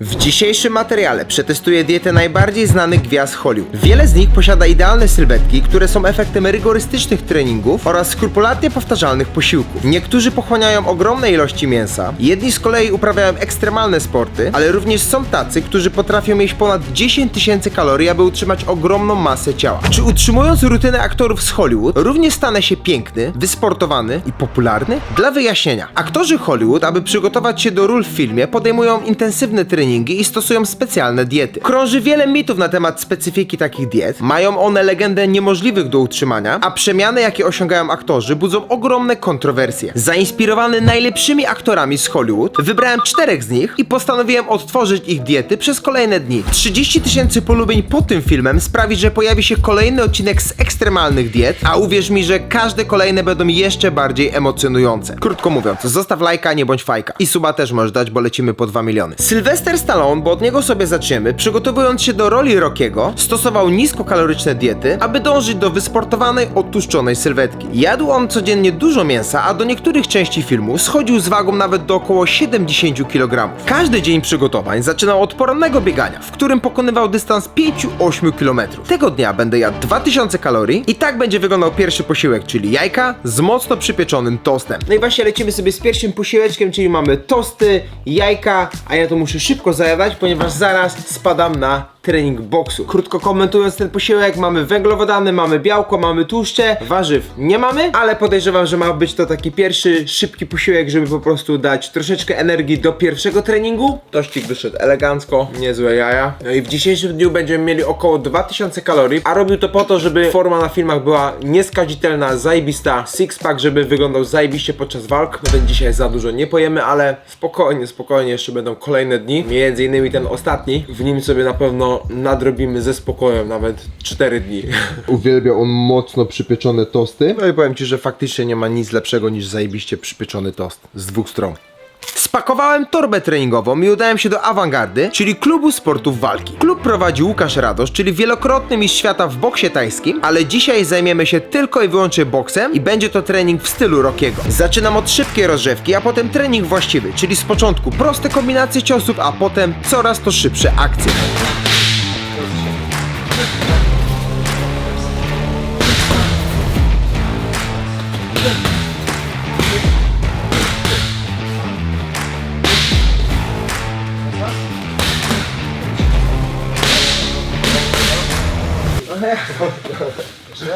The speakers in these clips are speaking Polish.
W dzisiejszym materiale przetestuję dietę najbardziej znanych gwiazd Hollywood. Wiele z nich posiada idealne sylwetki, które są efektem rygorystycznych treningów oraz skrupulatnie powtarzalnych posiłków. Niektórzy pochłaniają ogromne ilości mięsa, jedni z kolei uprawiają ekstremalne sporty, ale również są tacy, którzy potrafią mieć ponad 10 tysięcy kalorii, aby utrzymać ogromną masę ciała. Czy utrzymując rutynę aktorów z Hollywood, również stanę się piękny, wysportowany i popularny? Dla wyjaśnienia, aktorzy Hollywood, aby przygotować się do ról w filmie, podejmują intensywne treningi i stosują specjalne diety. Krąży wiele mitów na temat specyfiki takich diet. Mają one legendę niemożliwych do utrzymania, a przemiany, jakie osiągają aktorzy, budzą ogromne kontrowersje. Zainspirowany najlepszymi aktorami z Hollywood, wybrałem czterech z nich i postanowiłem odtworzyć ich diety przez kolejne dni. 30 tysięcy polubień pod tym filmem sprawi, że pojawi się kolejny odcinek z ekstremalnych diet, a uwierz mi, że każde kolejne będą jeszcze bardziej emocjonujące. Krótko mówiąc, zostaw lajka, nie bądź fajka. I suba też możesz dać, bo lecimy po 2 miliony. Sylwester Stallone, bo od niego sobie zaczniemy, przygotowując się do roli Rockiego, stosował niskokaloryczne diety, aby dążyć do wysportowanej, odtłuszczonej sylwetki. Jadł on codziennie dużo mięsa, a do niektórych części filmu schodził z wagą nawet do około 70 kg. Każdy dzień przygotowań zaczynał od porannego biegania, w którym pokonywał dystans 5-8 km. Tego dnia będę jadł 2000 kalorii i tak będzie wyglądał pierwszy posiłek, czyli jajka z mocno przypieczonym tostem. No i właśnie lecimy sobie z pierwszym posiłeczkiem, czyli mamy tosty, jajka, a ja to muszę szybko zajadać, ponieważ zaraz spadam na trening boksu. Krótko komentując ten posiłek, mamy węglowodany, mamy białko, mamy tłuszcze, warzyw nie mamy, ale podejrzewam, że ma być to taki pierwszy szybki posiłek, żeby po prostu dać troszeczkę energii do pierwszego treningu. Tościk wyszedł elegancko, niezłe jaja. No i w dzisiejszym dniu będziemy mieli około 2000 kalorii, a robił to po to, żeby forma na filmach była nieskazitelna, zajebista, six-pack, żeby wyglądał zajebiście podczas walk. No więc dzisiaj za dużo nie pojemy, ale spokojnie, spokojnie, jeszcze będą kolejne dni. Między innymi ten ostatni, w nim sobie na pewno nadrobimy ze spokojem, nawet 4 dni. Uwielbia on mocno przypieczone tosty. No i powiem Ci, że faktycznie nie ma nic lepszego niż zajebiście przypieczony tost z dwóch stron. Spakowałem torbę treningową i udałem się do Awangardy, czyli klubu sportów walki. Klub prowadzi Łukasz Radosz, czyli wielokrotny mistrz świata w boksie tajskim, ale dzisiaj zajmiemy się tylko i wyłącznie boksem i będzie to trening w stylu Rockiego. Zaczynam od szybkiej rozrzewki, a potem trening właściwy, czyli z początku proste kombinacje ciosów, a potem coraz to szybsze akcje.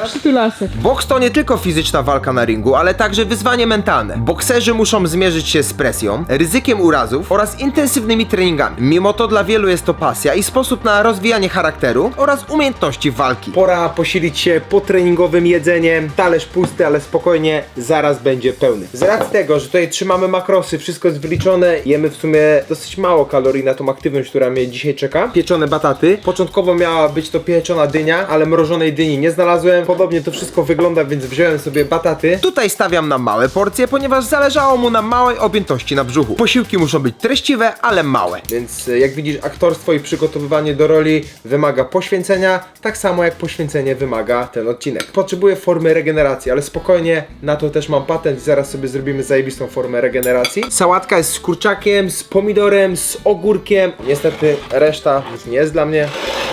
Przytulasek. Boks to nie tylko fizyczna walka na ringu, ale także wyzwanie mentalne. Bokserzy muszą zmierzyć się z presją, ryzykiem urazów oraz intensywnymi treningami. Mimo to dla wielu jest to pasja i sposób na rozwijanie charakteru oraz umiejętności walki. Pora posilić się potreningowym jedzeniem. Talerz pusty, ale spokojnie, zaraz będzie pełny. Z racji tego, że tutaj trzymamy makrosy, wszystko jest wyliczone, jemy w sumie dosyć mało kalorii na tą aktywność, która mnie dzisiaj czeka. Pieczone bataty. Początkowo miała być to pieczona dynia, ale mrożonej dyni nie znalazłem. Podobnie to wszystko wygląda, więc wziąłem sobie bataty. Tutaj stawiam na małe porcje, ponieważ zależało mu na małej objętości na brzuchu. Posiłki muszą być treściwe, ale małe. Więc e, jak widzisz, aktorstwo i przygotowywanie do roli wymaga poświęcenia, tak samo jak poświęcenie wymaga ten odcinek. Potrzebuję formy regeneracji, ale spokojnie, na to też mam patent i zaraz sobie zrobimy zajebistą formę regeneracji. Sałatka jest z kurczakiem, z pomidorem, z ogórkiem. Niestety reszta nie jest dla mnie.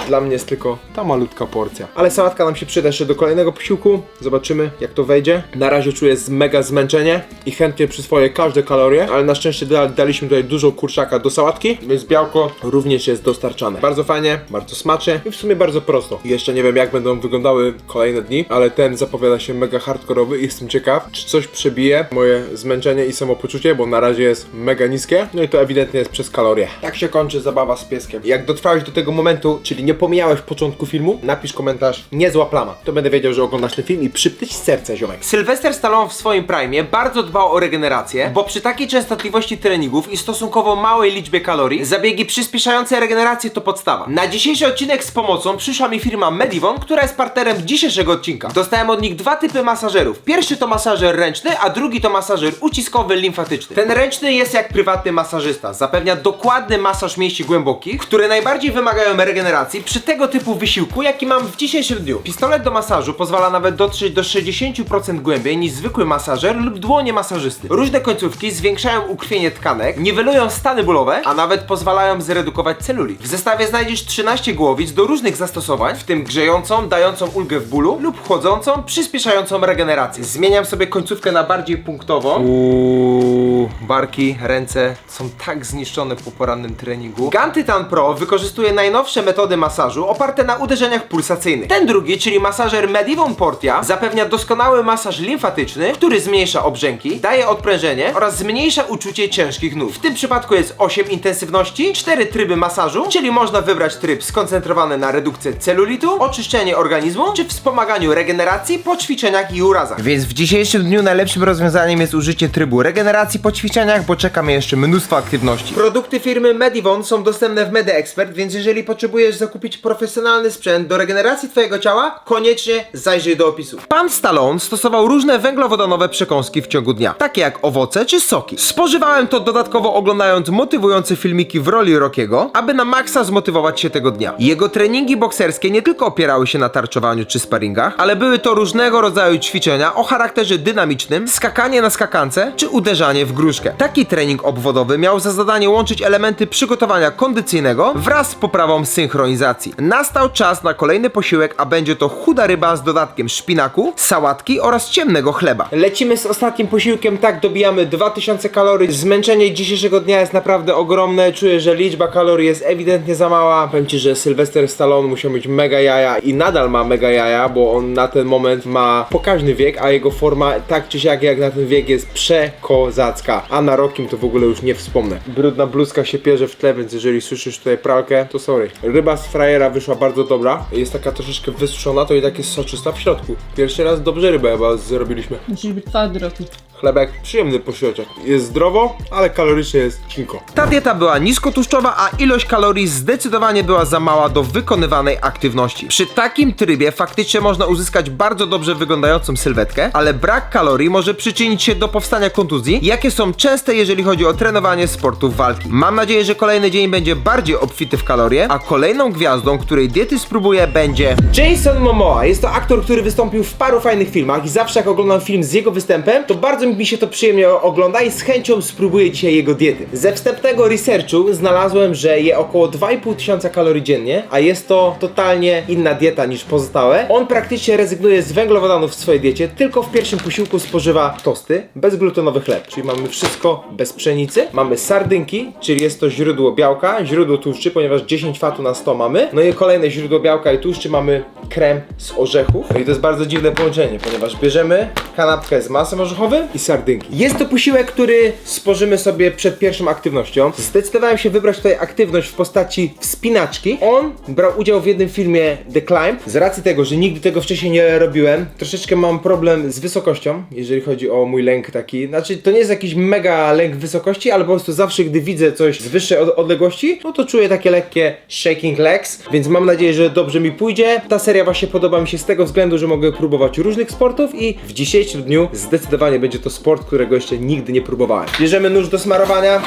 Dla mnie jest tylko ta malutka porcja. Ale sałatka nam się przyda jeszcze do kolejnego posiłku. Zobaczymy, jak to wejdzie. Na razie czuję mega zmęczenie i chętnie przyswoję każde kalorie, ale na szczęście da, daliśmy tutaj dużo kurczaka do sałatki, więc białko również jest dostarczane. Bardzo fajnie, bardzo smacznie i w sumie bardzo prosto. Jeszcze nie wiem, jak będą wyglądały kolejne dni, ale ten zapowiada się mega hardkorowy i jestem ciekaw, czy coś przebije moje zmęczenie i samopoczucie, bo na razie jest mega niskie. No i to ewidentnie jest przez kalorie. Tak się kończy zabawa z pieskiem. Jak dotrwałeś do tego momentu, czyli nie pomijałeś początku filmu, napisz komentarz niezła plama. To będę wiedział, że oglądasz ten film i przypyć serce, ziomek. Sylwester Stallone w swoim prime bardzo dbał o regenerację, bo przy takiej częstotliwości treningów i stosunkowo małej liczbie kalorii, zabiegi przyspieszające regenerację to podstawa. Na dzisiejszy odcinek z pomocą przyszła mi firma Medivon, która jest partnerem dzisiejszego odcinka. Dostałem od nich dwa typy masażerów. Pierwszy to masażer ręczny, a drugi to masażer uciskowy limfatyczny. Ten ręczny jest jak prywatny masażysta. Zapewnia dokładny masaż mięśni głębokich, które najbardziej wymagają regeneracji, przy tego typu wysiłku, jaki mam w dzisiejszym dniu. Pistolet do masażu pozwala nawet dotrzeć do 60% głębiej niż zwykły masażer lub dłonie masażysty. Różne końcówki zwiększają ukrwienie tkanek, niwelują stany bólowe, a nawet pozwalają zredukować celulit. W zestawie znajdziesz 13 głowic do różnych zastosowań, w tym grzejącą, dającą ulgę w bólu lub chłodzącą, przyspieszającą regenerację. Zmieniam sobie końcówkę na bardziej punktową. Uuu, barki, ręce są tak zniszczone po porannym treningu. Gun Titan Pro wykorzystuje najnowsze metody masażu oparte na uderzeniach pulsacyjnych. Ten drugi, czyli masażer Medivon Portia, zapewnia doskonały masaż limfatyczny, który zmniejsza obrzęki, daje odprężenie oraz zmniejsza uczucie ciężkich nóg. W tym przypadku jest 8 intensywności, 4 tryby masażu, czyli można wybrać tryb skoncentrowany na redukcji celulitu, oczyszczenie organizmu, czy wspomaganiu regeneracji po ćwiczeniach i urazach. Więc w dzisiejszym dniu najlepszym rozwiązaniem jest użycie trybu regeneracji po ćwiczeniach, bo czeka mnie jeszcze mnóstwo aktywności. Produkty firmy Medivon są dostępne w Mede Expert, więc jeżeli potrzebujesz zakupić profesjonalny sprzęt do regeneracji twojego ciała, koniecznie zajrzyj do opisu. Pan Stallone stosował różne węglowodanowe przekąski w ciągu dnia, takie jak owoce czy soki. Spożywałem to dodatkowo oglądając motywujące filmiki w roli Rockiego, aby na maksa zmotywować się tego dnia. Jego treningi bokserskie nie tylko opierały się na tarczowaniu czy sparingach, ale były to różnego rodzaju ćwiczenia o charakterze dynamicznym, skakanie na skakance czy uderzanie w gruszkę. Taki trening obwodowy miał za zadanie łączyć elementy przygotowania kondycyjnego wraz z poprawą synchronizacji. Nastał czas na kolejny posiłek, a będzie to chuda ryba z dodatkiem szpinaku, sałatki oraz ciemnego chleba. Lecimy z ostatnim posiłkiem, tak dobijamy 2000 kalorii. Zmęczenie dzisiejszego dnia jest naprawdę ogromne. Czuję, że liczba kalorii jest ewidentnie za mała. Powiem ci, że Sylwester Stallone musiał mieć mega jaja i nadal ma mega jaja, bo on na ten moment ma pokaźny wiek, a jego forma tak czy siak jak na ten wiek jest przekozacka. A na Rokim to w ogóle już nie wspomnę. Brudna bluzka się pierze w tle, więc jeżeli słyszysz tutaj pralkę, to sorry. Ryba z frajera wyszła bardzo dobra. Jest taka troszeczkę wysuszona, to i tak jest soczysta w środku. Pierwszy raz dobrze rybę chyba zrobiliśmy. Musisz być twardy roki. Chlebek, przyjemny posiłeczek. Jest zdrowo, ale kalorycznie jest cinko. Ta dieta była niskotłuszczowa, a ilość kalorii zdecydowanie była za mała do wykonywanej aktywności. Przy takim trybie faktycznie można uzyskać bardzo dobrze wyglądającą sylwetkę, ale brak kalorii może przyczynić się do powstania kontuzji, jakie są częste jeżeli chodzi o trenowanie sportów walki. Mam nadzieję, że kolejny dzień będzie bardziej obfity w kalorie, a kolejną gwiazdą, której diety spróbuję będzie Jason Momoa. Jest to aktor, który wystąpił w paru fajnych filmach i zawsze jak oglądam film z jego występem, to bardzo mi się to przyjemnie ogląda i z chęcią spróbuję dzisiaj jego diety. Ze wstępnego researchu znalazłem, że je około 2,5 tysiąca kalorii dziennie, a jest to totalnie inna dieta niż pozostałe. On praktycznie rezygnuje z węglowodanów w swojej diecie, tylko w pierwszym posiłku spożywa tosty, bezglutenowy chleb, czyli mamy wszystko bez pszenicy. Mamy sardynki, czyli jest to źródło białka, źródło tłuszczy, ponieważ 10 fatu na 100 mamy. No i kolejne źródło białka i tłuszczy mamy krem z orzechów. No i to jest bardzo dziwne połączenie, ponieważ bierzemy kanapkę z masem orzechowym i sardynki. Jest to posiłek, który spożymy sobie przed pierwszą aktywnością. Zdecydowałem się wybrać tutaj aktywność w postaci wspinaczki. On brał udział w jednym filmie The Climb. Z racji tego, że nigdy tego wcześniej nie robiłem, troszeczkę mam problem z wysokością, jeżeli chodzi o mój lęk taki. Znaczy, to nie jest jakiś mega lęk wysokości, ale po prostu zawsze, gdy widzę coś z wyższej od odległości, no to czuję takie lekkie shaking legs, więc mam nadzieję, że dobrze mi pójdzie. Ta seria właśnie podoba mi się z tego względu, że mogę próbować różnych sportów i w dzisiejszym dniu zdecydowanie będzie to sport, którego jeszcze nigdy nie próbowałem. Bierzemy nóż do smarowania.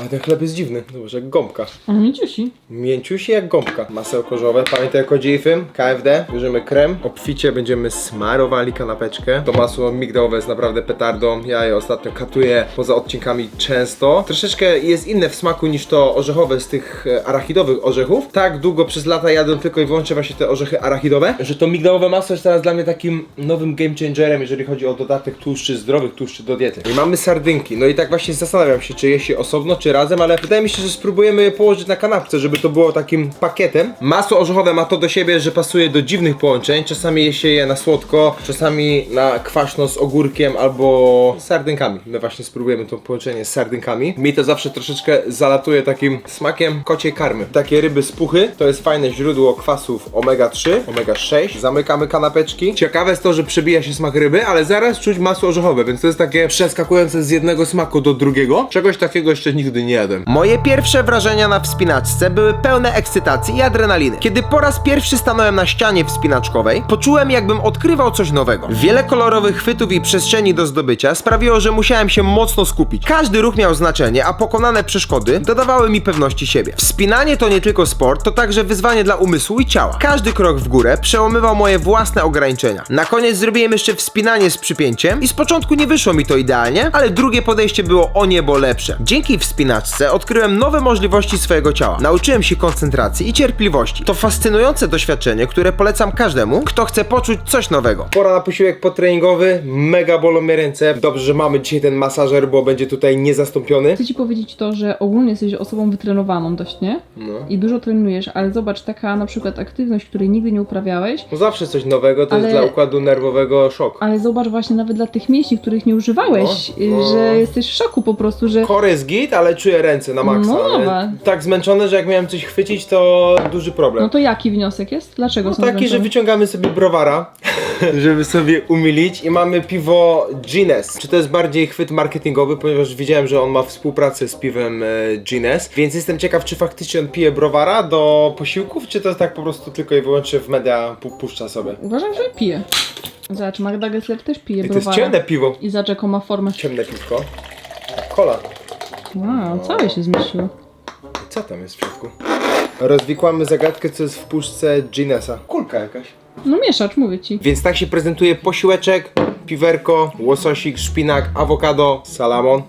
Ale ten chleb jest dziwny, zobacz, jak gąbka. A mięciusi. Mięciusi jak gąbka. Masełko żołe, pamiętaj o kodzie IFYM, KFD. Bierzemy krem, obficie będziemy smarowali kanapeczkę. To masło migdałowe jest naprawdę petardą. Ja je ostatnio katuję poza odcinkami często. Troszeczkę jest inne w smaku niż to orzechowe z tych e, arachidowych orzechów. Tak długo przez lata jadłem tylko i wyłącznie właśnie te orzechy arachidowe, że to migdałowe masło jest teraz dla mnie takim nowym game changerem, jeżeli chodzi o dodatek tłuszczy, zdrowych tłuszczy do diety. I mamy sardynki. No i tak właśnie zastanawiam się, czy je się osobno, czy razem, ale wydaje mi się, że spróbujemy je położyć na kanapce, żeby to było takim pakietem. Masło orzechowe ma to do siebie, że pasuje do dziwnych połączeń. Czasami je się je na słodko, czasami na kwaśno z ogórkiem albo sardynkami. My właśnie spróbujemy to połączenie z sardynkami. Mi to zawsze troszeczkę zalatuje takim smakiem kociej karmy. Takie ryby z puchy to jest fajne źródło kwasów omega-3, omega-6. Zamykamy kanapeczki. Ciekawe jest to, że przebija się smak ryby, ale zaraz czuć masło orzechowe, więc to jest takie przeskakujące z jednego smaku do drugiego. Czegoś takiego jeszcze nigdy nigdy nie jadłem. Moje pierwsze wrażenia na wspinaczce były pełne ekscytacji i adrenaliny. Kiedy po raz pierwszy stanąłem na ścianie wspinaczkowej, poczułem jakbym odkrywał coś nowego. Wiele kolorowych chwytów i przestrzeni do zdobycia sprawiło, że musiałem się mocno skupić. Każdy ruch miał znaczenie, a pokonane przeszkody dodawały mi pewności siebie. Wspinanie to nie tylko sport, to także wyzwanie dla umysłu i ciała. Każdy krok w górę przełamywał moje własne ograniczenia. Na koniec zrobiłem jeszcze wspinanie z przypięciem i z początku nie wyszło mi to idealnie, ale drugie podejście było o niebo lepsze. Dzięki wspinaczce odkryłem nowe możliwości swojego ciała. Nauczyłem się koncentracji i cierpliwości. To fascynujące doświadczenie, które polecam każdemu, kto chce poczuć coś nowego. Pora na posiłek potreningowy, mega bolą mnie ręce. Dobrze, że mamy dzisiaj ten masażer, bo będzie tutaj niezastąpiony. Chcę ci powiedzieć to, że ogólnie jesteś osobą wytrenowaną dość, nie? No. I dużo trenujesz, ale zobacz, taka na przykład aktywność, której nigdy nie uprawiałeś, No zawsze coś nowego, to Ale- jest dla układu nerwowego szok. ale zobacz właśnie nawet dla tych mięśni, których nie używałeś, No, no. że jesteś w szoku po prostu, że Core jest git, ale czuję ręce na maksa. No ale dobra. tak zmęczony, że jak miałem coś chwycić, to duży problem. no to jaki wniosek jest? Dlaczego No są taki, że zmęczone? wyciągamy sobie browara, żeby sobie umilić i mamy piwo Gines. Czy to jest bardziej chwyt marketingowy, ponieważ widziałem, że on ma współpracę z piwem e, Gines, więc jestem ciekaw, czy faktycznie on pije browara do posiłków, czy to tak po prostu tylko i wyłącznie w media pu- puszcza sobie. Uważam, że pije. Zobacz, Magda Gessler też pije I to jest browara. ciemne piwo. I zobacz jaką ma formę. Ciemne piwko. Kola. Wow, całe się zmieściło. Co tam jest w środku? Rozwikłamy zagadkę, co jest w puszce Ginesa. Kulka jakaś. No mieszacz, mówię ci. Więc tak się prezentuje posiłeczek, piwerko, łososik, szpinak, awokado, salamon.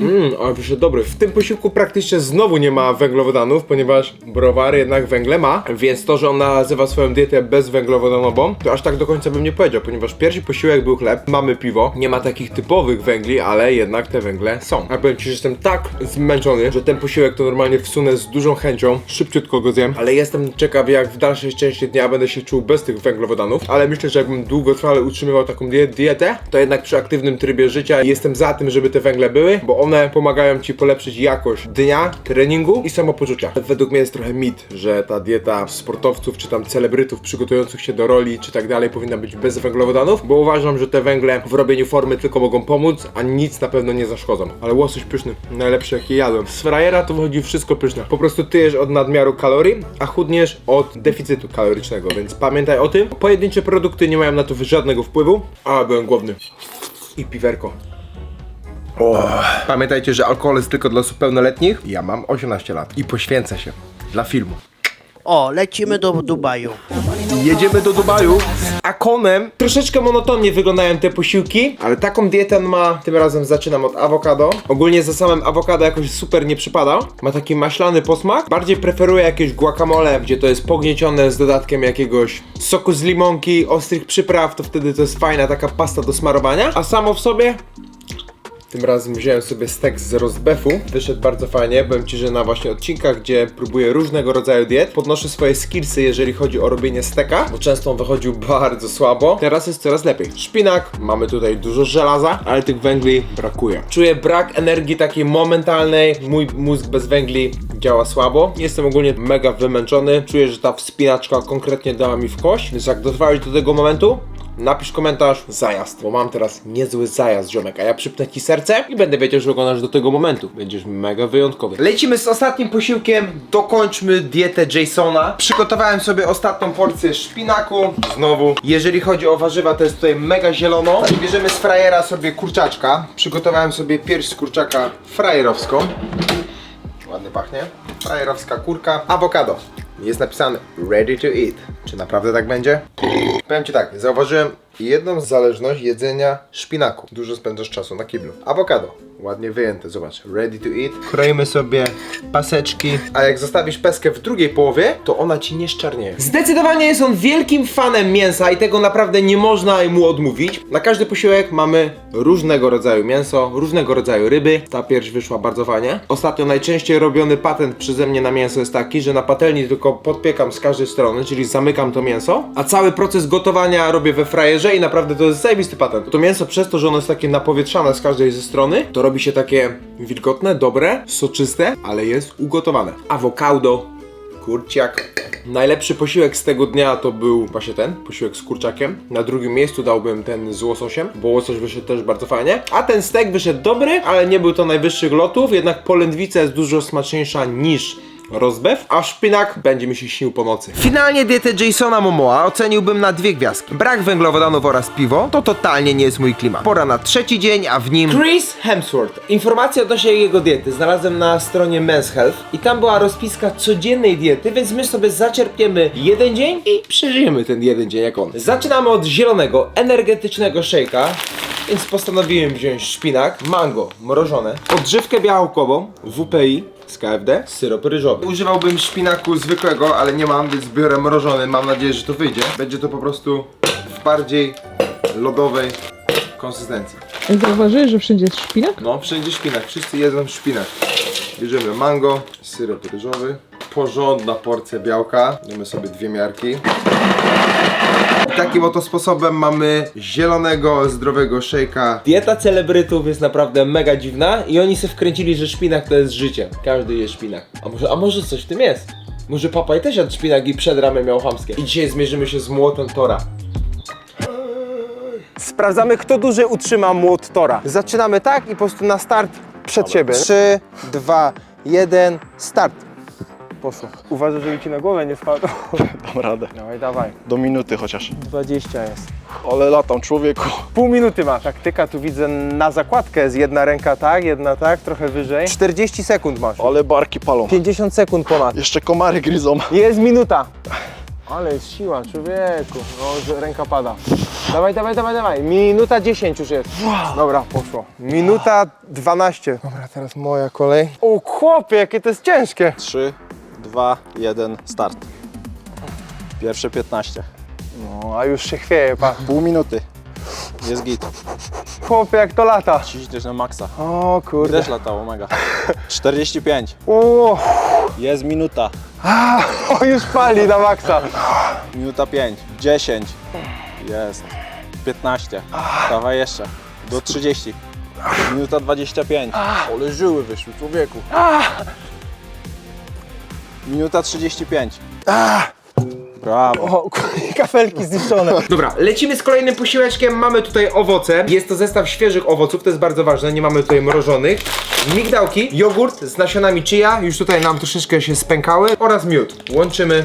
Mmm, ale wyszedł dobry. W tym posiłku praktycznie znowu nie ma węglowodanów, ponieważ browar jednak węgle ma, więc to, że on nazywa swoją dietę bezwęglowodanową, to aż tak do końca bym nie powiedział, ponieważ pierwszy posiłek był chleb, mamy piwo, nie ma takich typowych węgli, ale jednak te węgle są. A powiem Ci, że jestem tak zmęczony, że ten posiłek to normalnie wsunę z dużą chęcią, szybciutko go zjem, ale jestem ciekaw jak w dalszej części dnia będę się czuł bez tych węglowodanów, ale myślę, że jakbym długotrwale utrzymywał taką die- dietę, to jednak przy aktywnym trybie życia jestem za tym, żeby te węgle były, bo one pomagają Ci polepszyć jakość dnia, treningu i samopoczucia. Według mnie jest trochę mit, że ta dieta sportowców czy tam celebrytów przygotujących się do roli czy tak dalej powinna być bez węglowodanów, bo uważam, że te węgle w robieniu formy tylko mogą pomóc, a nic na pewno nie zaszkodzą. Ale łosoś pyszny, najlepszy jaki jadłem. Z frajera to wychodzi wszystko pyszne. Po prostu tyjesz od nadmiaru kalorii, a chudniesz od deficytu kalorycznego, więc pamiętaj o tym. Pojedyncze produkty nie mają na to żadnego wpływu, a byłem głodny. I piwerko. Pamiętajcie, że alkohol jest tylko dla osób pełnoletnich. Ja mam 18 lat i poświęcę się dla filmu. O, lecimy do Dubaju. Jedziemy do Dubaju z Akonem. Troszeczkę monotonnie wyglądają te posiłki, ale taką dietę on ma. Tym razem zaczynam od awokado. Ogólnie za samym awokado jakoś super nie przypada. Ma taki maślany posmak. Bardziej preferuję jakieś guacamole, gdzie to jest pogniecione z dodatkiem jakiegoś soku z limonki, ostrych przypraw, to wtedy to jest fajna taka pasta do smarowania. A samo w sobie tym razem wziąłem sobie stek z rozbefu. Wyszedł bardzo fajnie. Byłem ci, że na właśnie odcinkach, gdzie próbuję różnego rodzaju diet, podnoszę swoje skillsy, jeżeli chodzi o robienie steka, bo często on wychodził bardzo słabo. Teraz jest coraz lepiej. Szpinak, mamy tutaj dużo żelaza, ale tych węgli brakuje. Czuję brak energii takiej momentalnej. Mój mózg bez węgli działa słabo. Jestem ogólnie mega wymęczony. Czuję, że ta wspinaczka konkretnie dała mi w kość. Więc jak dotrwałeś do tego momentu, Napisz komentarz zajazd, bo mam teraz niezły zajazd, ziomek, a ja przypnę ci serce i będę wiedział, że oglądasz do tego momentu. Będziesz mega wyjątkowy. Lecimy z ostatnim posiłkiem, dokończmy dietę Jasona. Przygotowałem sobie ostatnią porcję szpinaku, znowu. Jeżeli chodzi o warzywa, to jest tutaj mega zielono. I bierzemy z frajera sobie kurczaczka. Przygotowałem sobie pierś z kurczaka frajerowską. Ładnie pachnie. Frajerowska kurka. Awokado. Jest napisane ready to eat. Czy naprawdę tak będzie? Powiem Ci tak, zauważyłem jedną zależność jedzenia szpinaku. Dużo spędzasz czasu na kiblu. Awokado. Ładnie wyjęte, zobacz. Ready to eat. Kroimy sobie paseczki. A jak zostawisz peskę w drugiej połowie, to ona ci nie szczarnieje. Zdecydowanie jest on wielkim fanem mięsa i tego naprawdę nie można mu odmówić. Na każdy posiłek mamy różnego rodzaju mięso, różnego rodzaju ryby. Ta pierś wyszła bardzo fajnie. Ostatnio najczęściej robiony patent przeze mnie na mięso jest taki, że na patelni tylko podpiekam z każdej strony, czyli zamykam to mięso, a cały proces gotowania robię we frajerze i naprawdę to jest zajebisty patent. To mięso przez to, że ono jest takie napowietrzane z każdej ze strony, to robi się takie wilgotne, dobre, soczyste, ale jest ugotowane. Awokado Kurciak. Najlepszy posiłek z tego dnia to był właśnie ten, posiłek z kurczakiem. Na drugim miejscu dałbym ten z łososiem, bo łosoś wyszedł też bardzo fajnie. A ten stek wyszedł dobry, ale nie był to najwyższych lotów, jednak polędwica jest dużo smaczniejsza niż rozbew, a szpinak będzie mi się śnił po nocy. Finalnie dietę Jasona Momoa oceniłbym na dwie gwiazdki. Brak węglowodanów oraz piwo to totalnie nie jest mój klimat. Pora na trzeci dzień, a w nim Chris Hemsworth. Informacje odnośnie jego diety znalazłem na stronie Men's Health i tam była rozpiska codziennej diety, więc my sobie zaczerpniemy jeden dzień i przeżyjemy ten jeden dzień jak on. Zaczynamy od zielonego, energetycznego shake'a. Więc postanowiłem wziąć szpinak, mango mrożone, odżywkę białkową, WPI z KFD, syrop ryżowy. Używałbym szpinaku zwykłego, ale nie mam, więc biorę mrożony. Mam nadzieję, że to wyjdzie. Będzie to po prostu w bardziej lodowej konsystencji. Zauważyłeś, że wszędzie jest szpinak? No, wszędzie szpinak, wszyscy jedzą szpinak. Bierzemy mango, syrop ryżowy, porządna porcja białka. Damy sobie dwie miarki. I takim oto sposobem mamy zielonego, zdrowego szejka. Dieta celebrytów jest naprawdę mega dziwna i oni się wkręcili, że szpinak to jest życie. Każdy je szpinak. A może, a może coś w tym jest? Może papaj też jadł szpinak i przed ramię miał chamskie. I dzisiaj zmierzymy się z młotem Tora. Sprawdzamy, kto dłużej utrzyma młot Tora. Zaczynamy tak i po prostu na start przed siebie. 3, 2, 1, start. Poszło. Uważaj, żeby ci na głowę nie spadło. Dam radę. Dawaj, dawaj. Do minuty chociaż. 20 jest. Ale latam, człowieku. Pół minuty ma. Taktyka tu widzę na zakładkę. Jest jedna ręka tak, jedna tak, trochę wyżej. 40 sekund masz. Ale barki palą. 50 sekund ponad. Jeszcze komary gryzą. Jest minuta. Ale jest siła, człowieku. No, ręka pada. Dawaj, dawaj, dawaj, dawaj. Minuta 10 już jest. Dobra, poszło. Minuta 12. Dobra, teraz moja kolej. O chłopie, jakie to jest ciężkie. 3, 2, 1, start. Pierwsze 15. No, a już się chwieje, pa. Pół minuty. Jest git. Chłopie, jak to lata. 30 też na maksa. O kurde. Też latało, mega. 45. O, Jest minuta. o, już pali na maksa. Minuta 5. 10. Jest. 15. Dawaj jeszcze. Do 30. Minuta 25. Ale żyły wyszły, człowieku. Minuta 35. Brawo. O, kafelki zniszczone. Dobra, lecimy z kolejnym posiłeczkiem. Mamy tutaj owoce. Jest to zestaw świeżych owoców, to jest bardzo ważne. Nie mamy tutaj mrożonych. Migdałki, jogurt z nasionami chia. Już tutaj nam troszeczkę się spękały. Oraz miód. Łączymy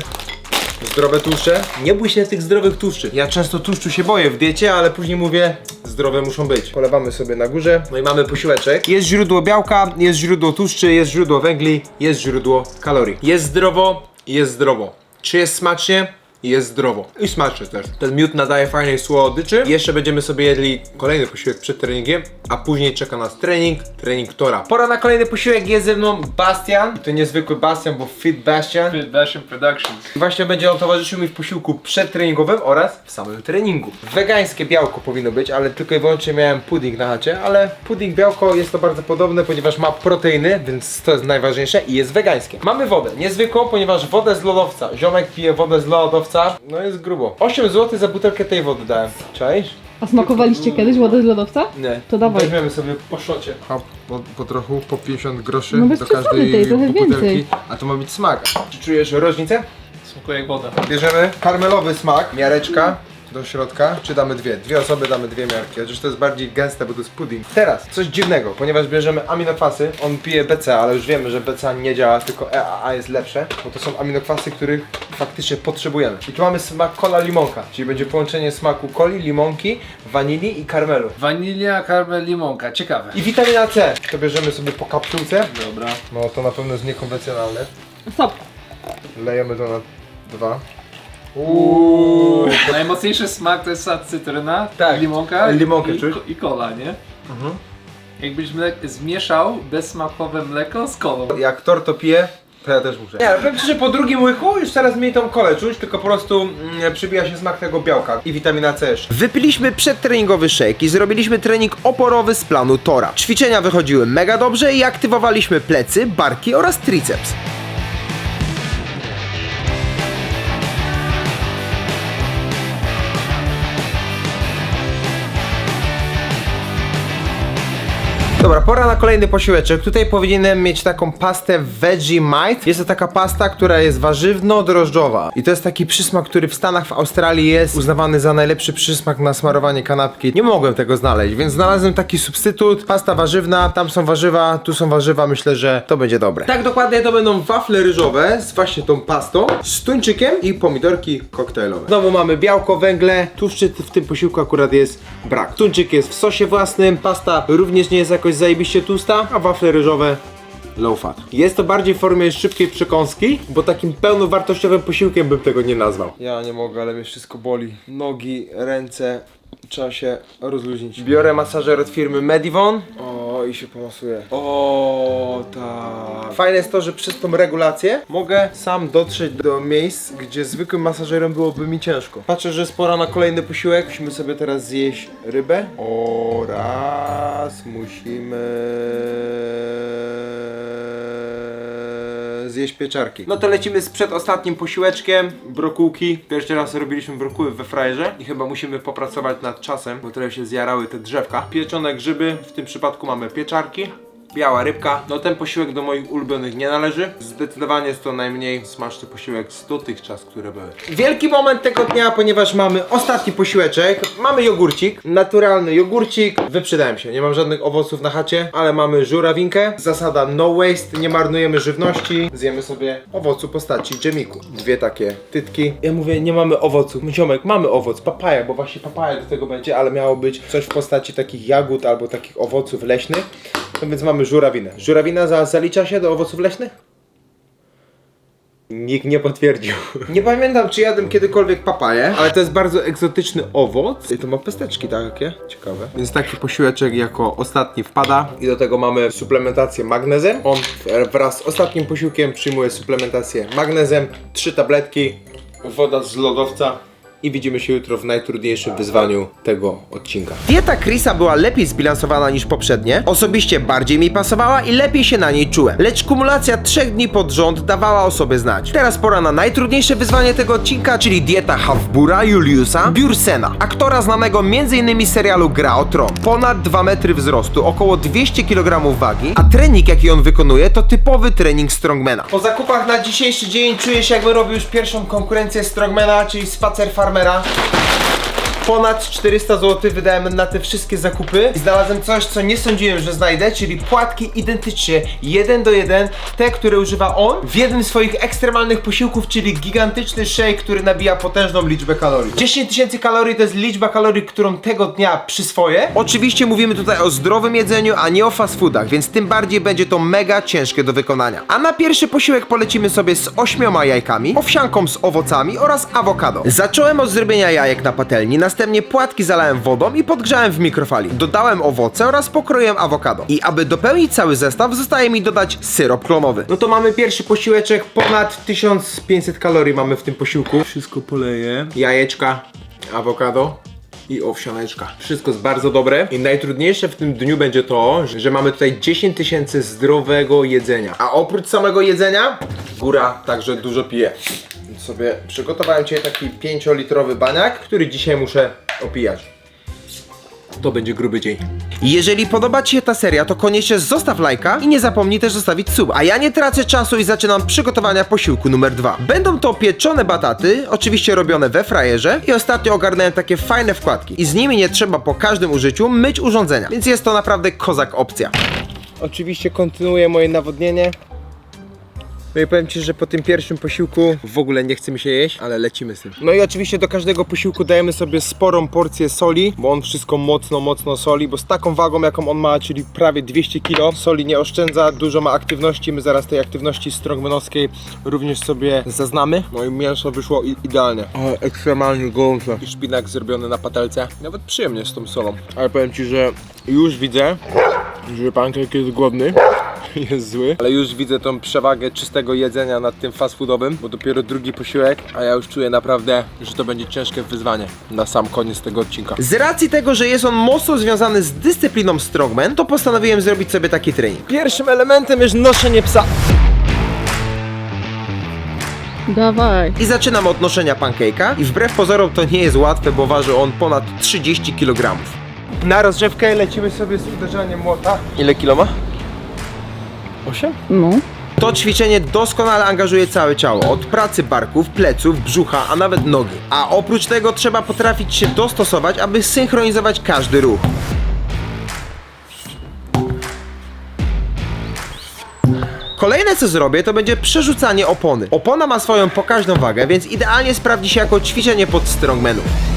zdrowe tłuszcze. Nie bój się tych zdrowych tłuszczy. Ja często tłuszczu się boję w diecie, ale później mówię, zdrowe muszą być. Polewamy sobie na górze. No i mamy posiłeczek. Jest źródło białka, jest źródło tłuszczy, jest źródło węgli, jest źródło kalorii. Jest zdrowo, jest zdrowo. Czy jest smacznie? Jest zdrowo. I smacznie też. Ten miód nadaje fajnej słodyczy. Jeszcze będziemy sobie jedli kolejny posiłek przed treningiem, a później czeka nas trening, trening Tora. Pora na kolejny posiłek, jest ze mną Bastian. To niezwykły Bastian, bo Fit Bastian. Fit Bastion Productions. Właśnie będzie on towarzyszył mi w posiłku przedtreningowym oraz w samym treningu. Wegańskie białko powinno być, ale tylko i wyłącznie miałem pudding na chacie, ale pudding białko jest to bardzo podobne, ponieważ ma proteiny, więc to jest najważniejsze i jest wegańskie. Mamy wodę, niezwykłą, ponieważ wodę z lodowca. Ziomek pije wodę z lodowca, no jest grubo. 8 zł za butelkę tej wody dałem. Cześć? A smakowaliście kiedyś wodę z lodowca? Nie. To dawaj. Weźmiemy sobie po szocie. A po, po trochu, po 50 groszy No bez do przesady każdej tej, trochę butelki. więcej. A to ma być smak. Czy czujesz różnicę? Smakuje jak woda. Bierzemy karmelowy smak, miareczka do środka, czy damy dwie? Dwie osoby damy dwie miarki, chociaż to jest bardziej gęste, bo to jest pudding. Teraz, coś dziwnego, ponieważ bierzemy aminokwasy, on pije BCA, ale już wiemy, że BCA nie działa, tylko EAA jest lepsze, bo to są aminokwasy, których faktycznie potrzebujemy. I tu mamy smak cola limonka, czyli będzie połączenie smaku coli, limonki, wanilii i karmelu. Wanilia, karmel, limonka. Ciekawe. I witamina C, to bierzemy sobie po kapsułce, Dobra. no to na pewno jest niekonwencjonalne. Stop. Lejemy to na dwa. Uuu. Najmocniejszy smak to jest cytryna, Tak. limonka Limonkę i, czujesz? i kola, nie? Jakbyś mlek- zmieszał bezsmakowe mleko z kolą. Jak tor to pije, to ja też muszę. Nie, ale powiem ci, że po drugim łyku już coraz mniej tą kolę czuć, tylko po prostu mm, przybija się smak tego białka i witamina C jeszcze. Wypiliśmy przedtreningowy shake i zrobiliśmy trening oporowy z planu Tora. Ćwiczenia wychodziły mega dobrze i aktywowaliśmy plecy, barki oraz triceps. Dobra, pora na kolejny posiłeczek. Tutaj powinienem mieć taką pastę Vegemite. Jest to taka pasta, która jest warzywno-drożdżowa. I to jest taki przysmak, który w Stanach, w Australii jest uznawany za najlepszy przysmak na smarowanie kanapki. Nie mogłem tego znaleźć, więc znalazłem taki substytut. Pasta warzywna, tam są warzywa, tu są warzywa. Myślę, że to będzie dobre. Tak dokładnie to będą wafle ryżowe z właśnie tą pastą, z tuńczykiem i pomidorki koktajlowe. Znowu mamy białko, węgle. Tłuszczy w tym posiłku akurat jest brak. Tuńczyk jest w sosie własnym, pasta również nie jest jakoś zajebiście tłusta, a wafle ryżowe low fat. Jest to bardziej w formie szybkiej przekąski, bo takim pełnowartościowym posiłkiem bym tego nie nazwał. Ja nie mogę, ale mnie wszystko boli. Nogi, ręce, trzeba się rozluźnić. Biorę masażer od firmy Medivon. O, i się pomasuję. O, tak. Fajne jest to, że przez tą regulację mogę sam dotrzeć do miejsc, gdzie zwykłym masażerem byłoby mi ciężko. Patrzę, że jest pora na kolejny posiłek. Musimy sobie teraz zjeść rybę. Oraz musimy zjeść pieczarki. No to lecimy z przedostatnim posiłeczkiem, brokułki. Pierwszy raz robiliśmy brokuły we frajerze i chyba musimy popracować nad czasem, bo trochę się zjarały te drzewka. Pieczone grzyby, w tym przypadku mamy pieczarki. Biała rybka. No ten posiłek do moich ulubionych nie należy. Zdecydowanie jest to najmniej smaczny posiłek z dotychczas, które były. Wielki moment tego dnia, ponieważ mamy ostatni posiłeczek. Mamy jogurcik, naturalny jogurcik. Wyprzedałem się, nie mam żadnych owoców na chacie, ale mamy żurawinkę. Zasada no waste, nie marnujemy żywności. Zjemy sobie owocu postaci dżemiku. Dwie takie tytki. Ja mówię, nie mamy owocu. Ziomek, mamy owoc, papaja, bo właśnie papaja do tego będzie, ale miało być coś w postaci takich jagód albo takich owoców leśnych. No więc mamy żurawinę. Żurawina za, zalicza się do owoców leśnych? Nikt nie potwierdził. Nie pamiętam, czy jadłem kiedykolwiek papaję, ale to jest bardzo egzotyczny owoc. I to ma pesteczki takie. Ciekawe. Więc taki posiłeczek jako ostatni wpada. I do tego mamy suplementację magnezem. On wraz z ostatnim posiłkiem przyjmuje suplementację magnezem. Trzy tabletki. Woda z lodowca. I widzimy się jutro w najtrudniejszym wyzwaniu tego odcinka. Dieta Chrisa była lepiej zbilansowana niż poprzednie. Osobiście bardziej mi pasowała i lepiej się na niej czułem. Lecz kumulacja trzech dni pod rząd dawała o sobie znać. Teraz pora na najtrudniejsze wyzwanie tego odcinka, czyli dieta Hafbura Juliusa Bjursena, aktora znanego m.in. z serialu Gra o Tron. Ponad 2 metry wzrostu, około 200 kg wagi, a trening jaki on wykonuje to typowy trening strongmana. Po zakupach na dzisiejszy dzień czuję się jakbym robił już pierwszą konkurencję strongmana, czyli spacer farmera. Ponad 400 zł wydałem na te wszystkie zakupy i znalazłem coś, co nie sądziłem, że znajdę, czyli płatki identycznie, jeden do jeden, te, które używa on w jednym z swoich ekstremalnych posiłków, czyli gigantyczny shake, który nabija potężną liczbę kalorii. 10 tysięcy kalorii to jest liczba kalorii, którą tego dnia przyswoję. Oczywiście mówimy tutaj o zdrowym jedzeniu, a nie o fast foodach, więc tym bardziej będzie to mega ciężkie do wykonania. A na pierwszy posiłek polecimy sobie z ośmioma jajkami, owsianką z owocami oraz awokado. Zacząłem od zrobienia jajek na patelni, następnie płatki zalałem wodą i podgrzałem w mikrofali. Dodałem owoce oraz pokroiłem awokado. I aby dopełnić cały zestaw, zostaje mi dodać syrop klonowy. No to mamy pierwszy posiłeczek, ponad 1500 kalorii mamy w tym posiłku. Wszystko poleję. Jajeczka, awokado i owsianeczka. Wszystko jest bardzo dobre i najtrudniejsze w tym dniu będzie to, że mamy tutaj 10 tysięcy zdrowego jedzenia. A oprócz samego jedzenia, góra także dużo pije. Sobie przygotowałem dzisiaj taki 5-litrowy baniak, który dzisiaj muszę opijać. To będzie gruby dzień. Jeżeli podoba Ci się ta seria, to koniecznie zostaw lajka i nie zapomnij też zostawić sub. A ja nie tracę czasu i zaczynam przygotowania posiłku numer dwa. Będą to pieczone bataty, oczywiście robione we frajerze i ostatnio ogarnąłem takie fajne wkładki. I z nimi nie trzeba po każdym użyciu myć urządzenia, więc jest to naprawdę kozak opcja. Oczywiście kontynuuję moje nawodnienie. No i powiem Ci, że po tym pierwszym posiłku w ogóle nie chce mi się jeść, ale lecimy z tym. No i oczywiście do każdego posiłku dajemy sobie sporą porcję soli, bo on wszystko mocno, mocno soli, bo z taką wagą jaką on ma, czyli prawie 200 kg, soli nie oszczędza, dużo ma aktywności, my zaraz tej aktywności strongmanowskiej również sobie zaznamy. No i mięso wyszło idealnie. O, ekstremalnie gorące. I szpinak zrobiony na patelce. Nawet przyjemnie z tą solą. Ale powiem Ci, że już widzę, że pankek jest głodny. Jest zły, ale już widzę tą przewagę czystego jedzenia nad tym fast foodowym, bo dopiero drugi posiłek, a ja już czuję naprawdę, że to będzie ciężkie wyzwanie na sam koniec tego odcinka. Z racji tego, że jest on mocno związany z dyscypliną strongman, to postanowiłem zrobić sobie taki trening. Pierwszym elementem jest noszenie psa. Dawaj. I zaczynam od noszenia pancake'a i wbrew pozorom to nie jest łatwe, bo waży on ponad 30 kg. Na rozgrzewkę lecimy sobie z uderzaniem młota. Ile kilo ma? 8? No. To ćwiczenie doskonale angażuje całe ciało, od pracy barków, pleców, brzucha, a nawet nogi. A oprócz tego trzeba potrafić się dostosować, aby synchronizować każdy ruch. Kolejne co zrobię to będzie przerzucanie opony. Opona ma swoją pokaźną wagę, więc idealnie sprawdzi się jako ćwiczenie pod strongmanów.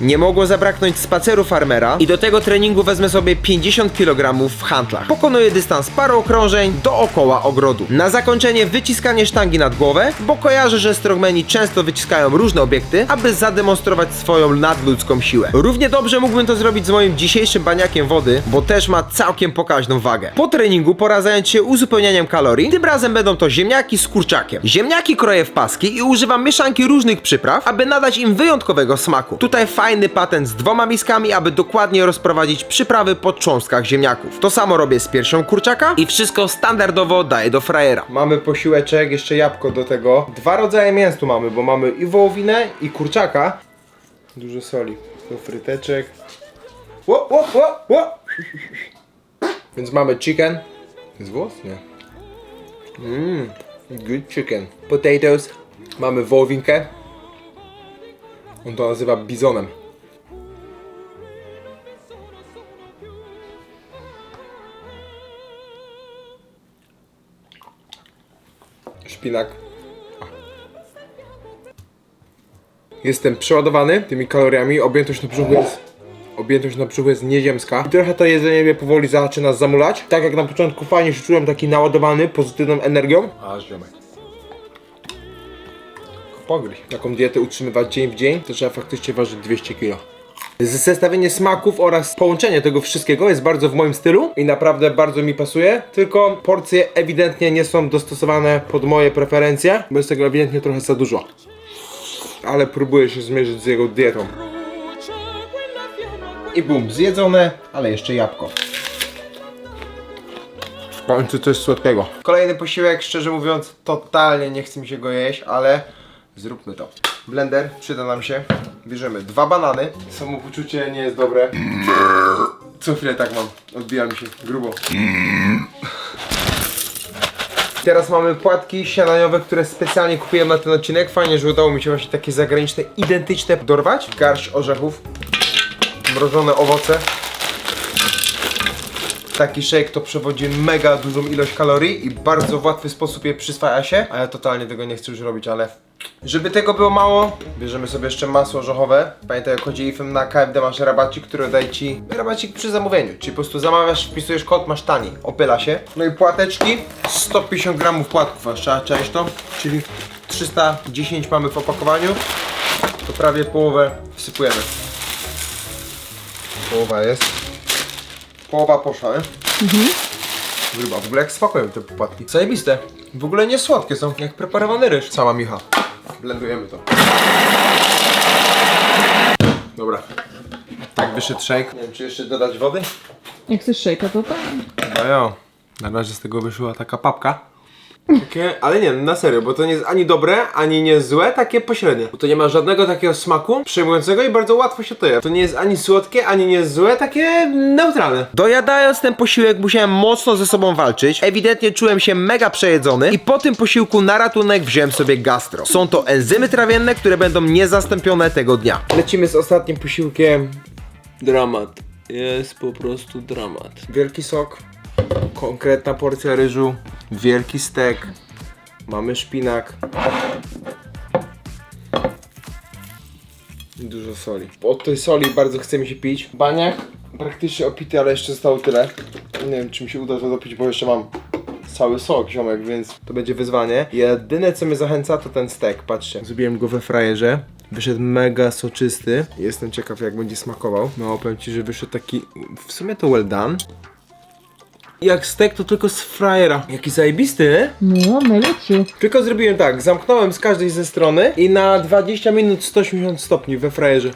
Nie mogło zabraknąć spaceru farmera i do tego treningu wezmę sobie 50 kg w handlach. Pokonuję dystans paru okrążeń dookoła ogrodu. Na zakończenie wyciskanie sztangi nad głowę, bo kojarzę, że strongmeni często wyciskają różne obiekty, aby zademonstrować swoją nadludzką siłę. Równie dobrze mógłbym to zrobić z moim dzisiejszym baniakiem wody, bo też ma całkiem pokaźną wagę. Po treningu pora zająć się uzupełnianiem kalorii. Tym razem będą to ziemniaki z kurczakiem. Ziemniaki kroję w paski i używam mieszanki różnych przypraw, aby nadać im wyjątkowego smaku. Tutaj fajny patent z dwoma miskami, aby dokładnie rozprowadzić przyprawy po cząstkach ziemniaków. To samo robię z piersią kurczaka i wszystko standardowo daję do frajera. Mamy posiłeczek, jeszcze jabłko do tego. Dwa rodzaje mięs tu mamy, bo mamy i wołowinę i kurczaka. Dużo soli. Do fryteczek. Ło, ło, ło, ło. Więc mamy chicken. Jest włos? Nie. Mmm, good chicken. Potatoes. Mamy wołowinkę. On to nazywa bizonem. Szpinak. Jestem przeładowany tymi kaloriami. Objętość na brzuchu jest, objętość na brzuchu jest nieziemska. I trochę to jedzenie mnie powoli zaczyna zamulać. Tak jak na początku fajnie się czułem taki naładowany pozytywną energią. A ziomek. Pogryź. Taką dietę utrzymywać dzień w dzień, to trzeba faktycznie ważyć 200 kg. Zestawienie smaków oraz połączenie tego wszystkiego jest bardzo w moim stylu i naprawdę bardzo mi pasuje. Tylko porcje ewidentnie nie są dostosowane pod moje preferencje, bo jest tego ewidentnie trochę za dużo. Ale próbuję się zmierzyć z jego dietą. I bum, zjedzone, ale jeszcze jabłko. Końcu coś słodkiego. Kolejny posiłek, szczerze mówiąc, totalnie nie chce mi się go jeść, ale zróbmy to. Blender przyda nam się. Bierzemy dwa banany. Samopoczucie nie jest dobre. Co chwilę tak mam. Odbija mi się grubo. Teraz mamy płatki śniadaniowe, które specjalnie kupiłem na ten odcinek. Fajnie, że udało mi się właśnie takie zagraniczne, identyczne dorwać. Garść orzechów, mrożone owoce. Taki shake to przewodzi mega dużą ilość kalorii i bardzo w łatwy sposób je przyswaja się, a ja totalnie tego nie chcę już robić, ale żeby tego było mało, bierzemy sobie jeszcze masło orzechowe. Pamiętaj, jak chodzi IFM na KFD masz rabacik, który daje ci rabacik przy zamówieniu. Czyli po prostu zamawiasz, wpisujesz kod, masz tani, opyla się. No i płateczki, 150 gramów płatków, aż trzeba część to, czyli 310 mamy w opakowaniu. To prawie połowę wsypujemy. Połowa jest. Połowa poszła, nie? Gruba, w ogóle jak smakują te płatki. Zajebiste. W ogóle nie słodkie są, jak preparowany ryż. Cała micha. Blendujemy to. Dobra. Tak wyszedł shake. Nie wiem, czy jeszcze dodać wody? Jak chcesz szejka, to tak. Chyba ja. Na razie z tego wyszła taka papka. Takie, ale nie, na serio, bo to nie jest ani dobre, ani nie złe, takie pośrednie. Bo to nie ma żadnego takiego smaku przejmującego i bardzo łatwo się to je. To nie jest ani słodkie, ani nie złe, takie neutralne. Dojadając ten posiłek musiałem mocno ze sobą walczyć. Ewidentnie czułem się mega przejedzony i po tym posiłku na ratunek wziąłem sobie gastro. Są to enzymy trawienne, które będą niezastąpione tego dnia. Lecimy z ostatnim posiłkiem. Dramat. Jest po prostu dramat. Wielki sok, konkretna porcja ryżu, wielki stek, mamy szpinak. Dużo soli. Od tej soli bardzo chce mi się pić. Baniak praktycznie opity, ale jeszcze zostało tyle. Nie wiem, czy mi się uda to dopić, bo jeszcze mam cały sok, ziomek, więc to będzie wyzwanie. Jedyne, co mnie zachęca, to ten stek. Patrzcie, zrobiłem go we frajerze. Wyszedł mega soczysty. Jestem ciekaw, jak będzie smakował. No, powiem Ci, że wyszedł taki, w sumie to well done. Jak stek, to tylko z frajera. Jaki zajebisty, nie? No, najlepszy. Tylko zrobiłem tak, zamknąłem z każdej ze strony i na 20 minut 180 stopni we frajerze.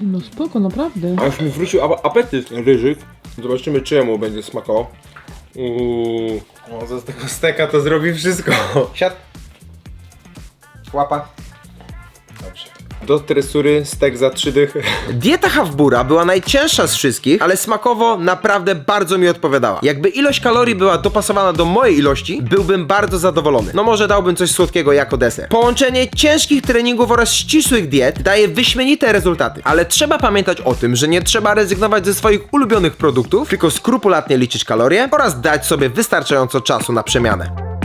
No spoko, naprawdę. A już mi wrócił ap- apetyt. Ryżyk. Zobaczymy czemu będzie smakował. Uuu. O, z tego steka to zrobi wszystko. Siad. Łapa. Do tresury stek za trzy dychy. Dieta Hafbura była najcięższa z wszystkich, ale smakowo naprawdę bardzo mi odpowiadała. Jakby ilość kalorii była dopasowana do mojej ilości, byłbym bardzo zadowolony. No może dałbym coś słodkiego jako deser. Połączenie ciężkich treningów oraz ścisłych diet daje wyśmienite rezultaty, ale trzeba pamiętać o tym, że nie trzeba rezygnować ze swoich ulubionych produktów, tylko skrupulatnie liczyć kalorie oraz dać sobie wystarczająco czasu na przemianę.